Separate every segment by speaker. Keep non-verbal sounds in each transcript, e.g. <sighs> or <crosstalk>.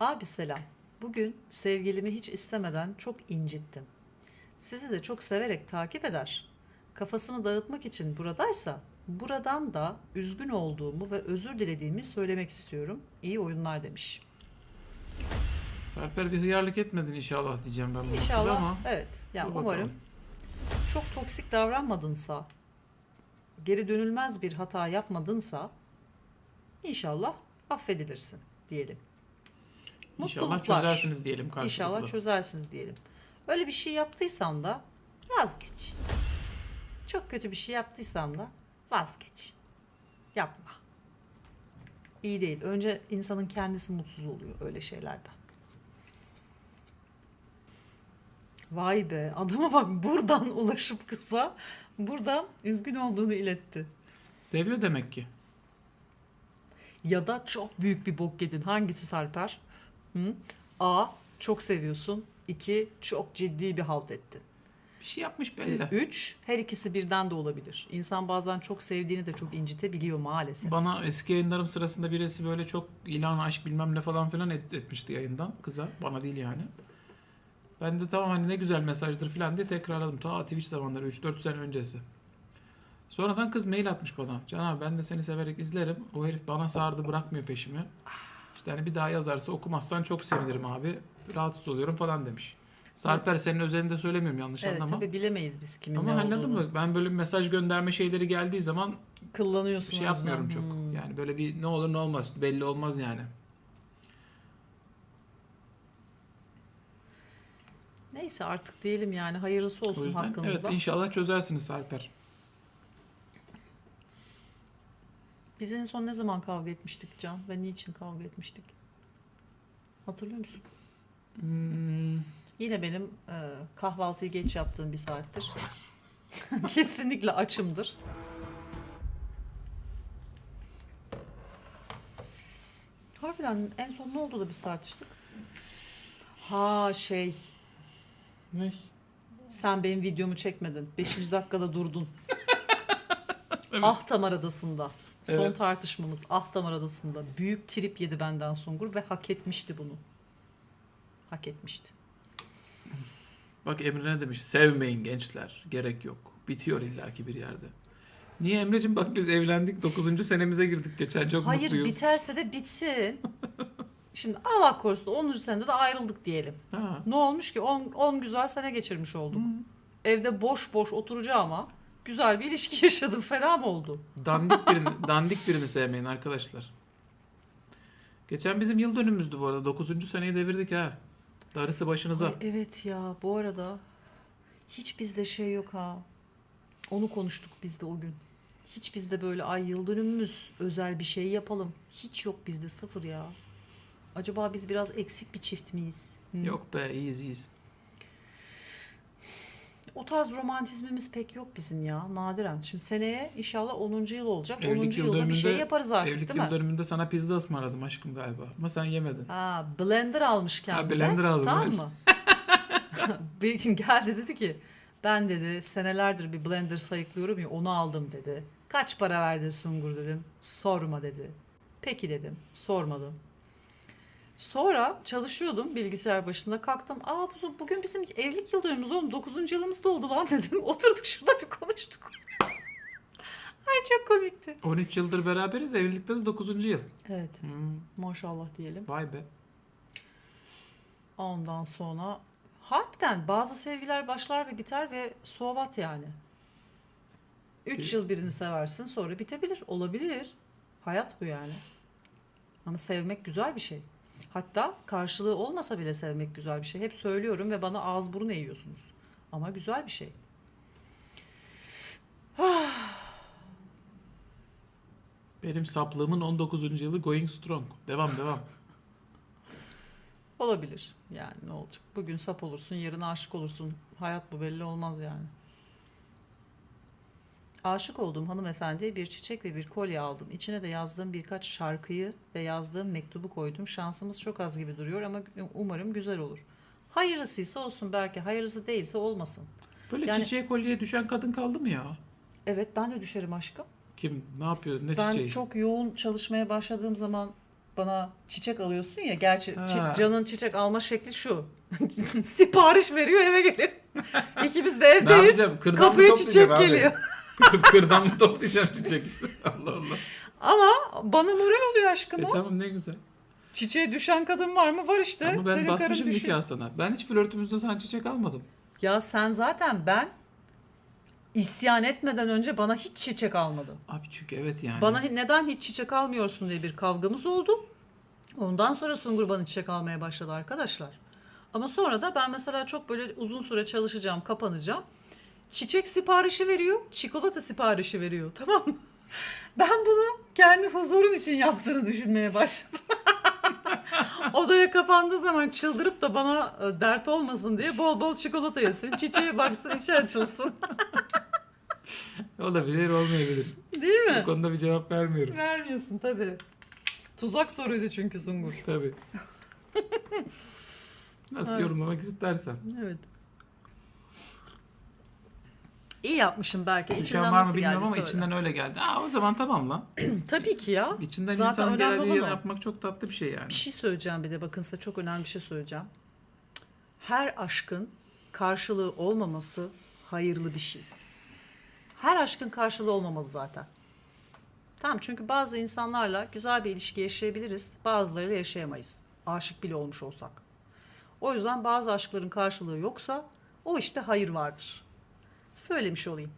Speaker 1: Abi selam. Bugün sevgilimi hiç istemeden çok incittim. Sizi de çok severek takip eder. Kafasını dağıtmak için buradaysa buradan da üzgün olduğumu ve özür dilediğimi söylemek istiyorum. İyi oyunlar demiş.
Speaker 2: Sarper bir hıyarlık etmedin inşallah diyeceğim ben bu
Speaker 1: İnşallah
Speaker 2: ama.
Speaker 1: evet. Yani
Speaker 2: dur bakalım.
Speaker 1: umarım çok toksik davranmadınsa, geri dönülmez bir hata yapmadınsa inşallah affedilirsin diyelim.
Speaker 2: İnşallah
Speaker 1: Mutluluklar.
Speaker 2: çözersiniz diyelim karşılıklı.
Speaker 1: İnşallah çözersiniz diyelim. Öyle bir şey yaptıysan da vazgeç. Çok kötü bir şey yaptıysan da vazgeç. Yapma. İyi değil. Önce insanın kendisi mutsuz oluyor öyle şeylerden. Vay be adama bak buradan <laughs> ulaşıp kıza buradan üzgün olduğunu iletti.
Speaker 2: Seviyor demek ki.
Speaker 1: Ya da çok büyük bir bok yedin. Hangisi Sarper? Hı? A. Çok seviyorsun. İki. Çok ciddi bir halt ettin.
Speaker 2: Bir şey yapmış belli.
Speaker 1: Üç. Her ikisi birden de olabilir. İnsan bazen çok sevdiğini de çok incitebiliyor maalesef.
Speaker 2: Bana eski yayınlarım sırasında birisi böyle çok ilan aşk bilmem ne falan filan et- etmişti yayından kıza. Bana değil yani. Ben de tamam hani ne güzel mesajdır falan diye tekrarladım. Ta Twitch zamanları 3-4 sene öncesi. Sonradan kız mail atmış bana. Can abi ben de seni severek izlerim. O herif bana sardı bırakmıyor peşimi. İşte hani bir daha yazarsa okumazsan çok sevinirim abi. Rahatsız oluyorum falan demiş. Sarper senin özelinde söylemiyorum yanlış
Speaker 1: evet
Speaker 2: anlama.
Speaker 1: tabii bilemeyiz biz kimin
Speaker 2: Ama
Speaker 1: ne
Speaker 2: anladın
Speaker 1: olduğunu.
Speaker 2: mı? Ben böyle mesaj gönderme şeyleri geldiği zaman
Speaker 1: Kıllanıyorsun
Speaker 2: bir şey yapmıyorum çok.
Speaker 1: Hmm.
Speaker 2: Yani böyle bir ne olur ne olmaz belli olmaz yani.
Speaker 1: Neyse artık diyelim yani hayırlısı
Speaker 2: O
Speaker 1: olsun
Speaker 2: yüzden
Speaker 1: hakkınızda.
Speaker 2: evet inşallah çözersiniz Sarper.
Speaker 1: Biz en son ne zaman kavga etmiştik Can ve niçin kavga etmiştik? Hatırlıyor musun?
Speaker 2: Hmm,
Speaker 1: Yine benim e, kahvaltıyı geç yaptığım bir saattir. <laughs> Kesinlikle açımdır. Harbiden en son ne oldu da biz tartıştık? Ha şey,
Speaker 2: ne?
Speaker 1: sen benim videomu çekmedin. Beşinci dakikada durdun. <laughs>
Speaker 2: Evet.
Speaker 1: Ahtamar Adası'nda. Son
Speaker 2: Evet.
Speaker 1: tartışmamız Ahtamar Adası'nda. Büyük trip yedi benden Sungur ve hak etmişti bunu. Hak etmişti.
Speaker 2: Bak Emre ne demiş? Sevmeyin gençler. Gerek yok. Bitiyor illaki bir yerde. Niye Emre'cim bak biz evlendik 9. senemize girdik geçen çok
Speaker 1: Hayır
Speaker 2: mutluyuz.
Speaker 1: biterse de bitsin. <laughs> Şimdi Allah korusun 10. senede de ayrıldık diyelim.
Speaker 2: Ha.
Speaker 1: Ne olmuş ki 10 10 güzel sene geçirmiş olduk. Evde boş boş oturacağıma güzel bir ilişki <laughs> yaşadım. Fena mı oldu?
Speaker 2: Dandik <laughs> birini, dandik birini sevmeyin arkadaşlar. Geçen bizim yıl dönümümüzdü bu arada. 9. seneyi devirdik ha. Darısı başınıza.
Speaker 1: Ay, evet ya bu arada hiç bizde şey yok ha. Onu konuştuk biz de o gün. Hiç bizde böyle ay yıl dönümümüz özel bir şey yapalım. Hiç yok bizde sıfır ya. Acaba biz biraz eksik bir çift miyiz? Hı?
Speaker 2: Yok be iyiyiz iyiyiz.
Speaker 1: O tarz romantizmimiz pek yok bizim ya nadiren. Şimdi seneye inşallah 10. yıl olacak.
Speaker 2: Evlilik
Speaker 1: 10.
Speaker 2: yıl
Speaker 1: yılda bir
Speaker 2: dönümünde-
Speaker 1: şey yaparız artık
Speaker 2: Evlilik
Speaker 1: değil
Speaker 2: yıl
Speaker 1: mi?
Speaker 2: dönümünde sana pizza ısmarladım aşkım galiba. Ama sen yemedin.
Speaker 1: Ha, blender almış kendine.
Speaker 2: blender aldım,
Speaker 1: Tamam
Speaker 2: evet.
Speaker 1: mı? <laughs> Bir gün geldi dedi ki ben dedi senelerdir bir blender sayıklıyorum ya onu aldım dedi. Kaç para verdin Sungur dedim. Sorma dedi. Peki dedim. Sormadım. Sonra çalışıyordum bilgisayar başında kalktım. Aa bu- bugün bizim evlilik yıl dönümümüz oğlum 9. yılımız doldu lan <laughs> dedim. Oturduk şurada bir konuştuk. <laughs> Ay çok komikti.
Speaker 2: 13 yıldır beraberiz. Evlilikte de 9. yıl.
Speaker 1: Evet
Speaker 2: Hmm,
Speaker 1: maşallah diyelim.
Speaker 2: vay be.
Speaker 1: Ondan sonra harbiden bazı sevgiler başlar ve biter ve sovat yani. Üç
Speaker 2: Bir-
Speaker 1: yıl birini seversin sonra bitebilir. Olabilir. Hayat bu yani. Ama sevmek güzel bir şey. Hatta karşılığı olmasa bile sevmek güzel bir şey. Hep söylüyorum ve bana ağız burun eğiyorsunuz. Ama güzel bir şey. <sighs>
Speaker 2: Benim saplığımın 19. yılı going strong. Devam devam.
Speaker 1: Olabilir. Yani ne olacak? Bugün sap olursun, yarın aşık olursun. Hayat bu belli olmaz yani. Aşık olduğum hanımefendiye bir çiçek ve bir kolye aldım. İçine de yazdığım birkaç şarkıyı ve yazdığım mektubu koydum. Şansımız çok az gibi duruyor ama umarım güzel olur. Hayırlısıysa olsun belki, hayırlısı değilse olmasın.
Speaker 2: Böyle
Speaker 1: Yani-
Speaker 2: çiçeğe kolyeye düşen kadın kaldı mı ya?
Speaker 1: Evet ben de düşerim aşkım.
Speaker 2: Kim? Ne yapıyor? Ne
Speaker 1: Ben
Speaker 2: çiçeği?
Speaker 1: çok yoğun çalışmaya başladığım zaman bana çiçek alıyorsun ya. Gerçi çi-. Can'ın çiçek alma şekli şu. <laughs> Sipariş veriyor eve geliyor. <laughs> İkimiz de evdeyiz. Kapıya çiçek
Speaker 2: abi?
Speaker 1: geliyor. <laughs>
Speaker 2: Kırdan mı toplayacağım çiçek işte. <laughs> Allah Allah.
Speaker 1: Ama bana moral oluyor aşkım
Speaker 2: E
Speaker 1: o.
Speaker 2: tamam ne güzel.
Speaker 1: Çiçeğe düşen kadın var mı? Var işte.
Speaker 2: Ama ben
Speaker 1: Senin karın
Speaker 2: basmışım
Speaker 1: düşüyor.
Speaker 2: nikah sana. Ben hiç flörtümüzde sana çiçek almadım.
Speaker 1: Ya sen zaten ben isyan etmeden önce bana hiç çiçek almadın.
Speaker 2: Abi çünkü evet yani.
Speaker 1: Bana neden hiç çiçek almıyorsun diye bir kavgamız oldu. Ondan sonra Sungur bana çiçek almaya başladı arkadaşlar. Ama sonra da ben mesela çok böyle uzun süre çalışacağım, kapanacağım. Çiçek siparişi veriyor, çikolata siparişi veriyor. Tamam mı? Ben bunu kendi huzurun için yaptığını düşünmeye başladım. <laughs> Odaya kapandığı zaman çıldırıp da bana e, dert olmasın diye bol bol çikolata yesin, çiçeğe baksın, içi açılsın. <laughs>
Speaker 2: Olabilir olmayabilir.
Speaker 1: Değil mi?
Speaker 2: Bu konuda bir cevap vermiyorum.
Speaker 1: Vermiyorsun tabii. Tuzak soruydu çünkü Sungur.
Speaker 2: Tabii. <laughs> Nasıl
Speaker 1: Evet.
Speaker 2: yorumlamak istersen.
Speaker 1: Evet. İyi yapmışım belki.
Speaker 2: İçinden
Speaker 1: İçinden
Speaker 2: var mı
Speaker 1: nasıl
Speaker 2: bilmiyorum
Speaker 1: geldi
Speaker 2: ama
Speaker 1: söyle.
Speaker 2: içinden öyle geldi. Aa o zaman tamam lan. <clears throat>
Speaker 1: Tabii ki ya.
Speaker 2: İçinden
Speaker 1: Zaten
Speaker 2: insanın
Speaker 1: önemli olan o.
Speaker 2: yapmak çok tatlı bir şey yani.
Speaker 1: Bir şey söyleyeceğim bir de bakın size çok önemli bir şey söyleyeceğim. Her aşkın karşılığı olmaması hayırlı bir şey. Her aşkın karşılığı olmamalı zaten. Tamam çünkü bazı insanlarla güzel bir ilişki yaşayabiliriz. Bazılarıyla yaşayamayız. Aşık bile olmuş olsak. O yüzden bazı aşkların karşılığı yoksa o işte hayır vardır. Söylemiş olayım.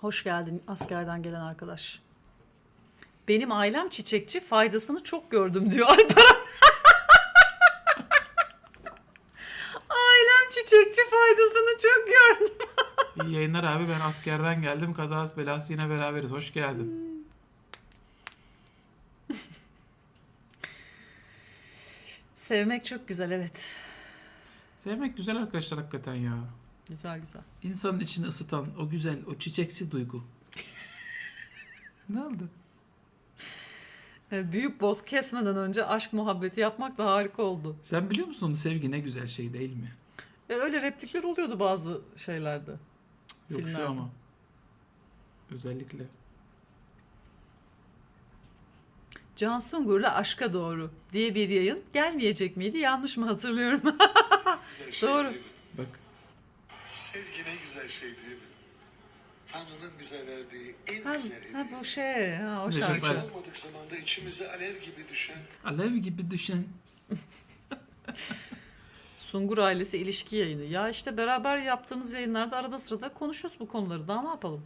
Speaker 1: Hoş geldin askerden gelen arkadaş. Benim ailem çiçekçi faydasını çok gördüm diyor Alperen. <laughs> ailem çiçekçi faydasını çok gördüm. <laughs>
Speaker 2: İyi yayınlar abi ben askerden geldim. Kazası belası yine beraberiz. Hoş geldin.
Speaker 1: Sevmek çok güzel evet.
Speaker 2: Sevmek güzel arkadaşlar hakikaten ya.
Speaker 1: Güzel güzel.
Speaker 2: İnsanın içini ısıtan o güzel, o çiçeksi duygu. <laughs> ne oldu?
Speaker 1: Evet, büyük boz kesmeden önce aşk muhabbeti yapmak da harika oldu.
Speaker 2: Sen biliyor musun sevgi ne güzel şey değil mi?
Speaker 1: E, öyle replikler oluyordu bazı şeylerde.
Speaker 2: Yok
Speaker 1: Filmlerde.
Speaker 2: şu ama. Özellikle.
Speaker 1: Can Sungur'la Aşka Doğru diye bir yayın gelmeyecek miydi? Yanlış mı hatırlıyorum? <laughs>
Speaker 3: şey
Speaker 1: Doğru.
Speaker 2: Bak
Speaker 3: Sevgi ne güzel şey değil mi? Tanrı'nın bize verdiği en
Speaker 1: ha,
Speaker 3: güzel
Speaker 1: ha, bu şey, ha, o şarkı.
Speaker 3: Hiç olmadık zamanda içimize alev gibi düşen
Speaker 2: alev gibi düşen. <laughs>
Speaker 1: Sungur ailesi ilişki yayını. Ya işte beraber yaptığımız yayınlarda arada sırada konuşuyoruz bu konuları. Daha ne yapalım?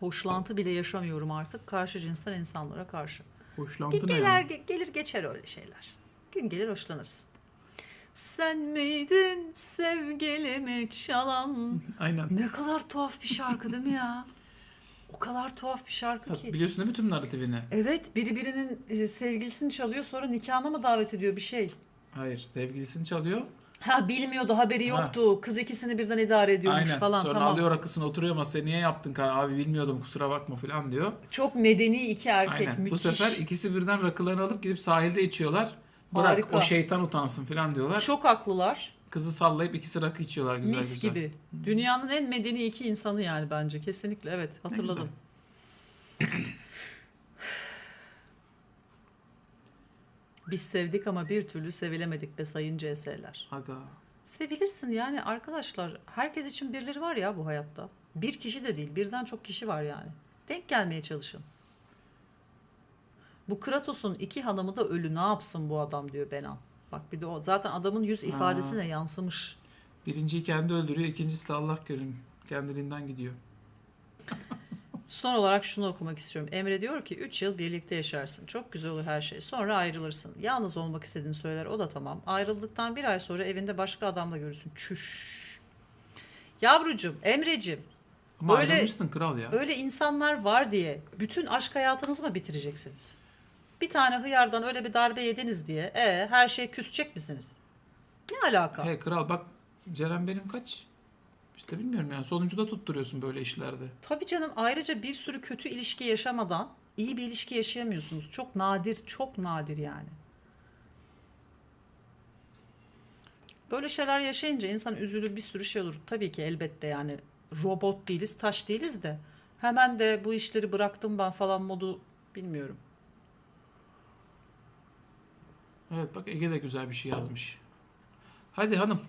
Speaker 1: Hoşlantı bile yaşamıyorum artık karşı cinsten insanlara karşı.
Speaker 2: Hoşlantı ne
Speaker 1: Gelir,
Speaker 2: ya?
Speaker 1: gelir geçer öyle şeyler. Gün gelir hoşlanırsın. Sen miydin sevgilimi çalan? <laughs>
Speaker 2: Aynen.
Speaker 1: Ne kadar tuhaf bir şarkı değil mi ya? O kadar tuhaf bir şarkı ki.
Speaker 2: Biliyorsun değil mi tüm narratifini?
Speaker 1: Evet biri birinin e, sevgilisini çalıyor sonra nikahına mı davet ediyor bir şey.
Speaker 2: Hayır. Sevgilisini çalıyor.
Speaker 1: Ha bilmiyordu haberi
Speaker 2: Ha.
Speaker 1: yoktu. Kız ikisini birden idare ediyormuş
Speaker 2: Aynen.
Speaker 1: falan
Speaker 2: Sonra
Speaker 1: tamam.
Speaker 2: alıyor rakısını oturuyor masaya. Niye yaptın kar? Abi bilmiyordum kusura bakma falan diyor.
Speaker 1: Çok medeni iki erkek
Speaker 2: Aynen.
Speaker 1: müthiş.
Speaker 2: Bu sefer ikisi birden rakılarını alıp gidip sahilde içiyorlar. Bırak
Speaker 1: Harika.
Speaker 2: o şeytan utansın falan diyorlar.
Speaker 1: Çok haklılar.
Speaker 2: Kızı sallayıp ikisi rakı içiyorlar güzel
Speaker 1: Mis
Speaker 2: güzel.
Speaker 1: gibi. Dünyanın en medeni iki insanı yani bence. Kesinlikle evet hatırladım. Biz sevdik ama bir türlü sevilemedik be sayın CS'ler.
Speaker 2: Aga.
Speaker 1: Sevilirsin yani arkadaşlar. Herkes için birileri var ya bu hayatta. Bir kişi de değil, birden çok kişi var yani. Denk gelmeye çalışın. Bu Kratos'un iki hanımı da ölü. Ne yapsın bu adam diyor Benan. Bak bir de o zaten adamın yüz ifadesine yansımış.
Speaker 2: Birinciyi kendi öldürüyor, ikincisi de Allah kerim. Kendiliğinden gidiyor.
Speaker 1: Son olarak şunu okumak istiyorum. Emre diyor ki 3 yıl birlikte yaşarsın. Çok güzel olur her şey. Sonra ayrılırsın. Yalnız olmak istediğini söyler. O da tamam. Ayrıldıktan bir ay sonra evinde başka adamla görürsün. Çüş. Yavrucum, Emrecim.
Speaker 2: Ama
Speaker 1: Öyle-
Speaker 2: ayrılmışsın kral ya.
Speaker 1: Öyle insanlar var diye bütün aşk hayatınızı mı bitireceksiniz? Bir tane hıyardan öyle bir darbe yediniz diye e, her şey küsecek misiniz? Ne alaka?
Speaker 2: He kral bak Ceren benim kaç? İşte bilmiyorum yani sonuncuda tutturuyorsun böyle işlerde.
Speaker 1: Tabii canım ayrıca bir sürü kötü ilişki yaşamadan iyi bir ilişki yaşayamıyorsunuz. Çok nadir, çok nadir yani. Böyle şeyler yaşayınca insan üzülür bir sürü şey olur. Tabii ki elbette yani robot değiliz, taş değiliz de hemen de bu işleri bıraktım ben falan modu bilmiyorum.
Speaker 2: Evet bak Ege de güzel bir şey yazmış. Hadi hanım